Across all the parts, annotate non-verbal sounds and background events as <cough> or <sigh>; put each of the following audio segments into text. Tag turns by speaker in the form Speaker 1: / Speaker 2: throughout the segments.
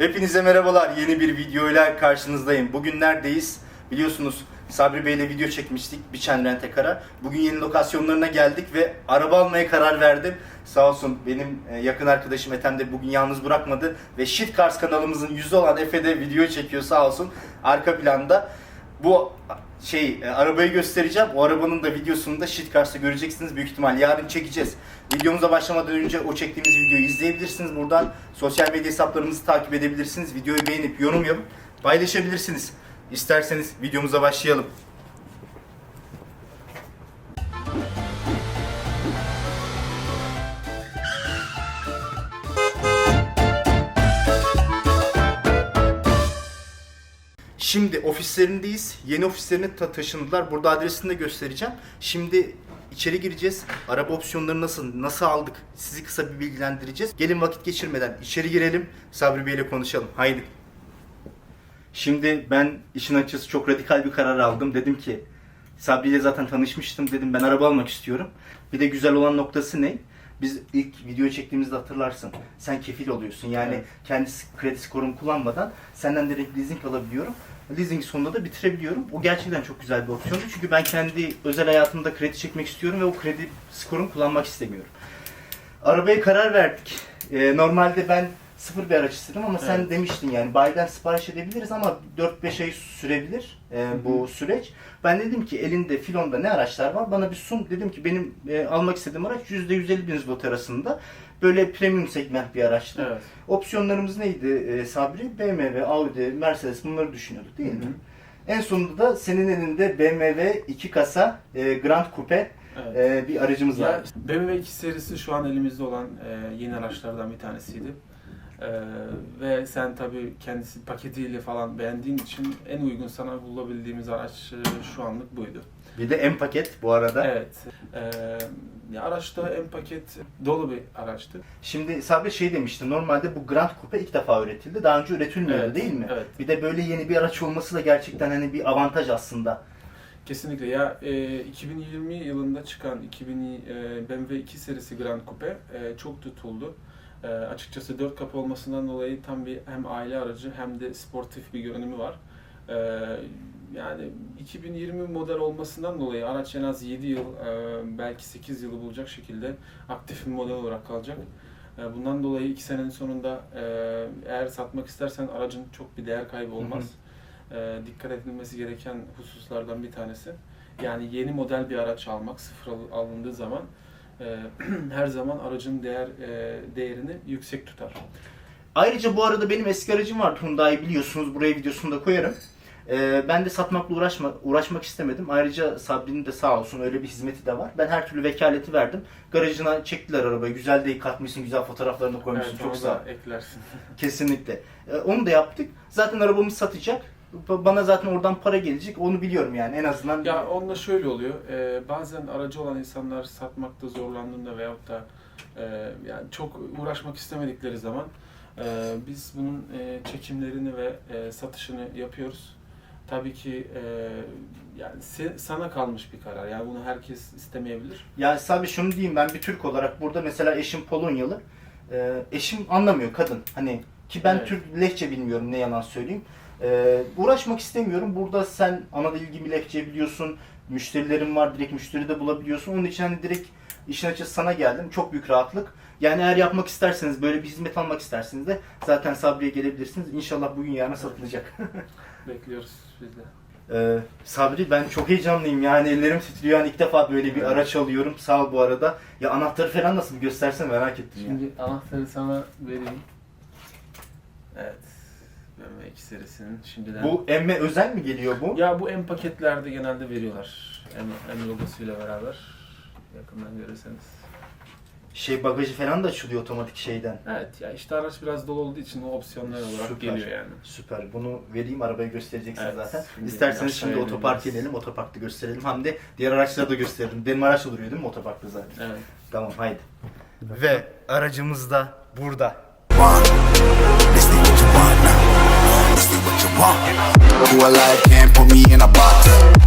Speaker 1: Hepinize merhabalar. Yeni bir videoyla karşınızdayım. Bugün neredeyiz? Biliyorsunuz Sabri Bey ile video çekmiştik Biçen Rentekar'a. Bugün yeni lokasyonlarına geldik ve araba almaya karar verdim. Sağ olsun benim e, yakın arkadaşım Ethem de bugün yalnız bırakmadı. Ve Shit Cars kanalımızın yüzü olan Efe de video çekiyor sağ olsun. Arka planda. Bu şey e, arabayı göstereceğim. O arabanın da videosunu da Shit Cars'ta göreceksiniz. Büyük ihtimal yarın çekeceğiz. Videomuza başlamadan önce o çektiğimiz videoyu izleyebilirsiniz. Buradan sosyal medya hesaplarımızı takip edebilirsiniz. Videoyu beğenip yorum yapıp paylaşabilirsiniz. İsterseniz videomuza başlayalım. Şimdi ofislerindeyiz. Yeni ofislerine ta- taşındılar. Burada adresini de göstereceğim. Şimdi içeri gireceğiz. Araba opsiyonları nasıl, nasıl aldık? Sizi kısa bir bilgilendireceğiz. Gelin vakit geçirmeden içeri girelim. Sabri Bey ile konuşalım. Haydi. Şimdi ben işin açısı çok radikal bir karar aldım. Dedim ki Sabri ile zaten tanışmıştım. Dedim ben araba almak istiyorum. Bir de güzel olan noktası ne? Biz ilk video çektiğimizde hatırlarsın. Sen kefil oluyorsun. Yani
Speaker 2: Evet.
Speaker 1: kendi kredi skorumu kullanmadan senden direkt leasing alabiliyorum. Leasing sonunda da bitirebiliyorum. O gerçekten çok güzel bir opsiyondu. Çünkü ben kendi özel hayatımda kredi çekmek istiyorum ve o kredi skorumu kullanmak istemiyorum. Arabaya karar verdik. Ee, normalde ben sıfır bir araç istedim ama sen
Speaker 2: Evet.
Speaker 1: demiştin yani bayiden sipariş edebiliriz ama 4-5 ay sürebilir e, bu süreç. Ben dedim ki elinde filonda ne araçlar var bana bir sun. Dedim ki benim e, almak istediğim araç %150 bin zlot arasında. Böyle premium segment bir araçtı.
Speaker 2: Evet.
Speaker 1: Opsiyonlarımız neydi e, Sabri? BMW, Audi, Mercedes bunları düşünüyorduk değil mi?
Speaker 2: Hı hı.
Speaker 1: En sonunda da senin elinde BMW 2 kasa e, Grand Coupe
Speaker 2: Evet.
Speaker 1: e, bir aracımız var.
Speaker 2: BMW 2 serisi şu an elimizde olan e, yeni araçlardan bir tanesiydi. E, ve sen tabii kendisi paketiyle falan beğendiğin için en uygun sana bulabildiğimiz araç e, şu anlık buydu.
Speaker 1: Bir de M paket bu arada.
Speaker 2: Evet. E, ya araçta en paket dolu bir araçtı.
Speaker 1: Şimdi Sabri şey demişti. Normalde bu Grand Coupe ilk defa üretildi. Daha önce üretilmiyordu
Speaker 2: Evet,
Speaker 1: değil mi?
Speaker 2: evet.
Speaker 1: Bir de böyle yeni bir araç olması da gerçekten hani bir avantaj aslında.
Speaker 2: Kesinlikle ya e, 2020 yılında çıkan 2000 e, BMW 2 serisi Grand Coupe e, çok tutuldu. E, açıkçası 4 kapı olmasından dolayı tam bir hem aile aracı hem de sportif bir görünümü var. E, yani 2020 model olmasından dolayı araç en az 7 yıl e, belki 8 yılı bulacak şekilde aktif bir model olarak kalacak. E, bundan dolayı 2 senenin sonunda e, eğer satmak istersen aracın çok bir değer kaybı olmaz. E, dikkat edilmesi gereken hususlardan bir tanesi. Yani yeni model bir araç almak sıfır al- alındığı zaman <clears throat> her zaman aracın değer değerini yüksek tutar.
Speaker 1: Ayrıca bu arada benim eski aracım var Hyundai biliyorsunuz. Buraya videosunu da koyarım. Ee, ben de satmakla uğraşma, uğraşmak istemedim. Ayrıca Sabri'nin de sağ olsun öyle bir hizmeti de var. Ben her türlü vekaleti verdim. Garajına çektiler arabayı. Güzel de yıkatmışsın, güzel fotoğraflarını koymuşsun.
Speaker 2: Evet,
Speaker 1: Çok sağ ol.
Speaker 2: eklersin. <laughs>
Speaker 1: Kesinlikle. Ee, onu da yaptık. Zaten arabamız satacak. Ba- Bana zaten oradan para gelecek. Onu biliyorum yani en azından.
Speaker 2: ya onunla şöyle oluyor. e, bazen aracı olan insanlar satmakta zorlandığında veyahut da e, yani çok uğraşmak istemedikleri zaman e, biz bunun e, çekimlerini ve e, satışını yapıyoruz. Tabii ki e, yani se- sana kalmış bir karar. Yani bunu herkes istemeyebilir.
Speaker 1: Ya Sabri şunu diyeyim ben bir Türk olarak burada mesela eşim Polonyalı. Ee, eşim anlamıyor kadın. Hani ki ben
Speaker 2: Evet.
Speaker 1: Türk lehçe bilmiyorum ne yalan söyleyeyim. Ee, uğraşmak istemiyorum. Burada sen ana dil gibi lehçe biliyorsun. Müşterilerin var. Direkt müşteri de bulabiliyorsun. Onun için hani direkt işin açısı sana geldim. Çok büyük rahatlık. Yani eğer yapmak isterseniz, böyle bir hizmet almak isterseniz de zaten Sabri'ye gelebilirsiniz. İnşallah bugün yarın satılacak. <laughs>
Speaker 2: Bekliyoruz biz de.
Speaker 1: Ee, Sabri ben çok heyecanlıyım yani ellerim titriyor yani ilk defa böyle bir
Speaker 2: Evet.
Speaker 1: araç alıyorum sağ ol bu arada. Ya anahtarı falan nasıl bir göstersen merak ettim.
Speaker 2: Şimdi anahtarı sana vereyim. Evet. BMW 2 serisinin şimdiden.
Speaker 1: Bu emme özel mi geliyor bu?
Speaker 2: Ya bu M paketlerde genelde veriyorlar. M, M logosuyla beraber. Yakından görürseniz.
Speaker 1: Şey bagajı falan da açılıyor otomatik şeyden.
Speaker 2: Evet ya işte araç biraz dolu olduğu için o opsiyonlar olarak
Speaker 1: Süper.
Speaker 2: geliyor yani.
Speaker 1: Süper. Bunu vereyim arabayı göstereceksiniz
Speaker 2: Evet,
Speaker 1: zaten.
Speaker 2: şimdi
Speaker 1: İsterseniz
Speaker 2: aşağıya
Speaker 1: şimdi otopark
Speaker 2: ineceğiz.
Speaker 1: inelim, otoparkta gösterelim. Hem de diğer araçları da gösterelim. Benim araç da duruyor değil mi otoparkta zaten?
Speaker 2: Evet.
Speaker 1: Tamam haydi. Ve aracımız da burada.
Speaker 3: This ain't what you want now. This ain't what you want. Who alive can't put me in a box.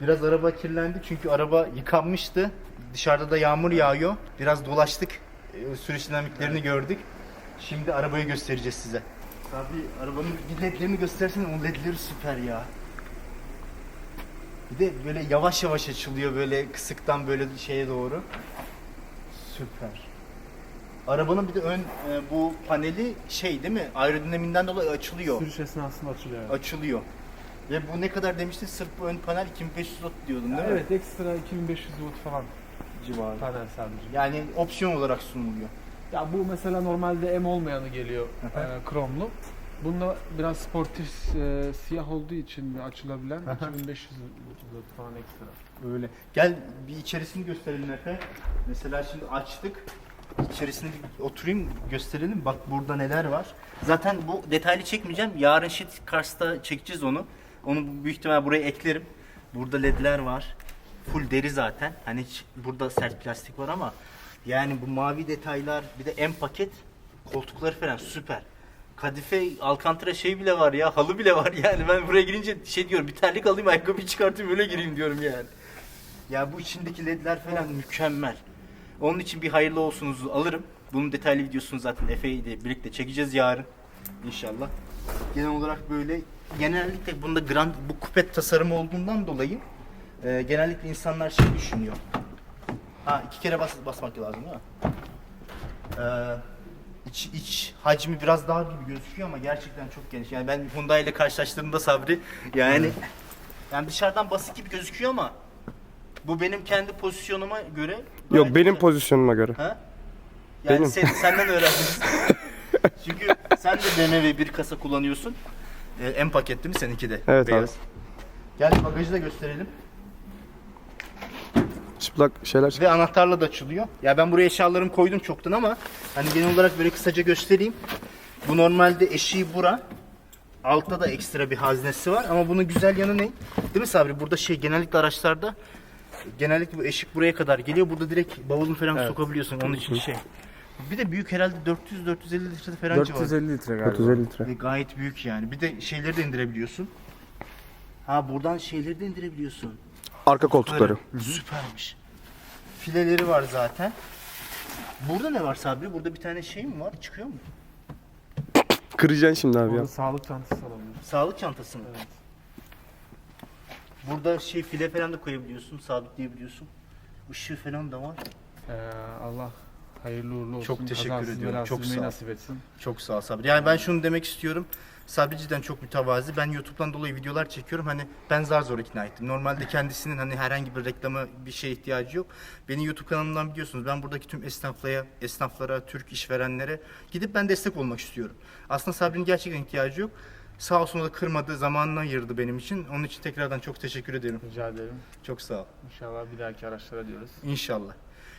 Speaker 1: Biraz araba kirlendi çünkü araba yıkanmıştı. Dışarıda da yağmur yağıyor. Biraz dolaştık. E, Süreç dinamiklerini gördük. Şimdi arabayı göstereceğiz size. Abi arabanın bir ledlerini göstersen o ledleri süper ya. Bir de böyle yavaş yavaş açılıyor böyle kısıktan böyle şeye doğru. Süper. Arabanın bir de ön e, bu paneli şey değil mi? Aerodinamiğinden dolayı açılıyor.
Speaker 2: Sürüş esnasında açılıyor.
Speaker 1: Açılıyor. Ve bu ne kadar demiştin? Sırf bu ön panel 2500 watt diyordun değil mi?
Speaker 2: Evet ekstra 2500 watt falan
Speaker 1: Civarı.
Speaker 2: panel sadece.
Speaker 1: Yani opsiyon olarak sunuluyor.
Speaker 2: Ya bu mesela normalde M olmayanı geliyor e, kromlu. Bunda biraz sportif e, siyah olduğu için açılabilen
Speaker 1: Aha.
Speaker 2: 2500 watt falan ekstra.
Speaker 1: Öyle. Gel bir içerisini gösterelim Efe. Mesela şimdi açtık. İçerisine bir oturayım gösterelim. Bak burada neler var. Zaten bu detaylı çekmeyeceğim. Yarın Shit Cars'ta çekeceğiz onu. Onu büyük ihtimal buraya eklerim. Burada ledler var. Full deri zaten. Hani hiç- burada sert plastik var ama yani bu mavi detaylar bir de en paket koltukları falan süper. Kadife Alcantara şey bile var ya halı bile var yani ben buraya girince şey diyorum bir terlik alayım ayakkabıyı çıkartayım öyle gireyim diyorum yani. Ya bu içindeki ledler falan mükemmel. Onun için bir hayırlı olsunuzu alırım. Bunun detaylı videosunu zaten Efe ile birlikte çekeceğiz yarın. İnşallah. Genel olarak böyle genellikle bunda grand bu kupet tasarımı olduğundan dolayı e, genellikle insanlar şey düşünüyor. Ha iki kere bas, basmak lazım değil mi? Ee, iç, iç hacmi biraz daha gibi gözüküyor ama gerçekten çok geniş. Yani ben Hyundai ile karşılaştırdığımda Sabri yani yani dışarıdan basit gibi gözüküyor ama bu benim kendi pozisyonuma göre
Speaker 4: Yok
Speaker 1: gayet
Speaker 4: benim
Speaker 1: güzel.
Speaker 4: pozisyonuma göre.
Speaker 1: Ha? Yani
Speaker 4: Benim.
Speaker 1: sen, senden öğrendim. <laughs> Çünkü sen de BMW bir kasa kullanıyorsun. Ee, en paket değil mi seninki de?
Speaker 4: Evet
Speaker 1: Beyaz. Gel bagajı da gösterelim.
Speaker 4: Çıplak şeyler çık-
Speaker 1: Ve anahtarla da açılıyor. Ya ben buraya eşyalarımı koydum çoktan ama hani genel olarak böyle kısaca göstereyim. Bu normalde eşiği bura. Altta da ekstra bir haznesi var ama bunun güzel yanı ne? Değil mi Sabri? Burada şey genellikle araçlarda genellikle bu eşik buraya kadar geliyor. Burada direkt bavulunu falan sokabiliyorsun. Onun için şey. Bir de büyük herhalde 400-450 litre falan civarı.
Speaker 2: 450 litre galiba.
Speaker 4: 450 litre.
Speaker 1: Ve gayet büyük yani. Bir de şeyleri de indirebiliyorsun. Ha buradan şeyleri de indirebiliyorsun.
Speaker 4: Arka koltukları.
Speaker 1: Süpermiş. Fileleri var zaten. Burada ne var Sabri? Burada bir tane şey mi var? Çıkıyor mu?
Speaker 4: Kıracaksın şimdi abi ya.
Speaker 2: Orada sağlık çantası alabilir.
Speaker 1: Sağlık çantası mı?
Speaker 2: Evet.
Speaker 1: Burada şey file falan da koyabiliyorsun, sabitleyebiliyorsun. Işığı falan da var.
Speaker 2: Ee, Allah hayırlı uğurlu olsun.
Speaker 1: Çok teşekkür
Speaker 2: Kazasız
Speaker 1: ediyorum. Çok sağ ol.
Speaker 2: nasip etsin.
Speaker 1: Çok sağ ol Sabri. Yani ben şunu demek istiyorum. Sabri cidden çok mütevazi. Ben YouTube'dan dolayı videolar çekiyorum. Hani ben zar zor ikna ettim. Normalde kendisinin hani herhangi bir reklama bir şeye ihtiyacı yok. Beni YouTube kanalımdan biliyorsunuz. Ben buradaki tüm esnaflara, esnaflara, Türk işverenlere gidip ben destek olmak istiyorum. Aslında Sabri'nin gerçekten ihtiyacı yok. Sağ olsun o da kırmadı, zamanını ayırdı benim için. Onun için tekrardan çok teşekkür ederim.
Speaker 2: Rica ederim.
Speaker 1: Çok sağ ol.
Speaker 2: İnşallah bir dahaki araçlara diyoruz.
Speaker 1: İnşallah.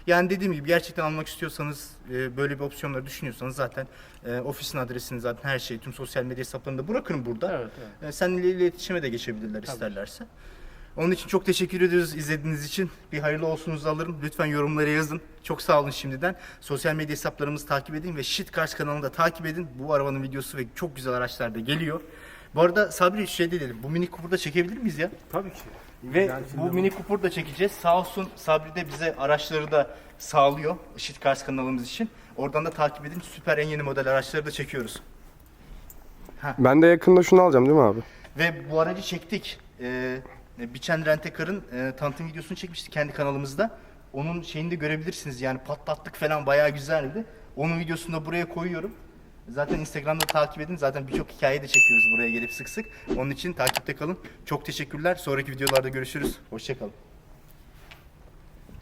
Speaker 1: Yani dediğim gibi gerçekten almak istiyorsanız, e, böyle bir opsiyonları düşünüyorsanız zaten e, ofisin adresini zaten her şeyi, tüm sosyal medya hesaplarını da bırakırım burada.
Speaker 2: Evet evet.
Speaker 1: E, seninle iletişime de geçebilirler isterlerse. Onun için çok teşekkür ediyoruz izlediğiniz için. Bir hayırlı olsunuzu alırım. Lütfen yorumlara yazın. Çok sağ olun şimdiden. Sosyal medya hesaplarımızı takip edin ve Shit Cars kanalını da takip edin. Bu arabanın videosu ve çok güzel araçlar da geliyor. Bu arada Sabri şey dedim. Bu Mini Cooper'da çekebilir miyiz ya?
Speaker 2: Tabii ki.
Speaker 1: Ve bu Mini Cooper'da çekeceğiz. Sağ olsun Sabri de bize araçları da sağlıyor. Shit Cars kanalımız için. Oradan da takip edin. Süper en yeni model araçları da çekiyoruz.
Speaker 4: Ben de yakında şunu alacağım değil mi abi?
Speaker 1: Ve bu aracı çektik. Ee, Biçen Rentekar'ın e, tanıtım videosunu çekmiştik kendi kanalımızda. Onun şeyini de görebilirsiniz. Yani patlattık falan bayağı güzeldi. Onun videosunu da buraya koyuyorum. Zaten Instagram'da takip edin. Zaten birçok hikaye de çekiyoruz buraya gelip sık sık. Onun için takipte kalın. Çok teşekkürler. Sonraki videolarda görüşürüz. Hoşçakalın.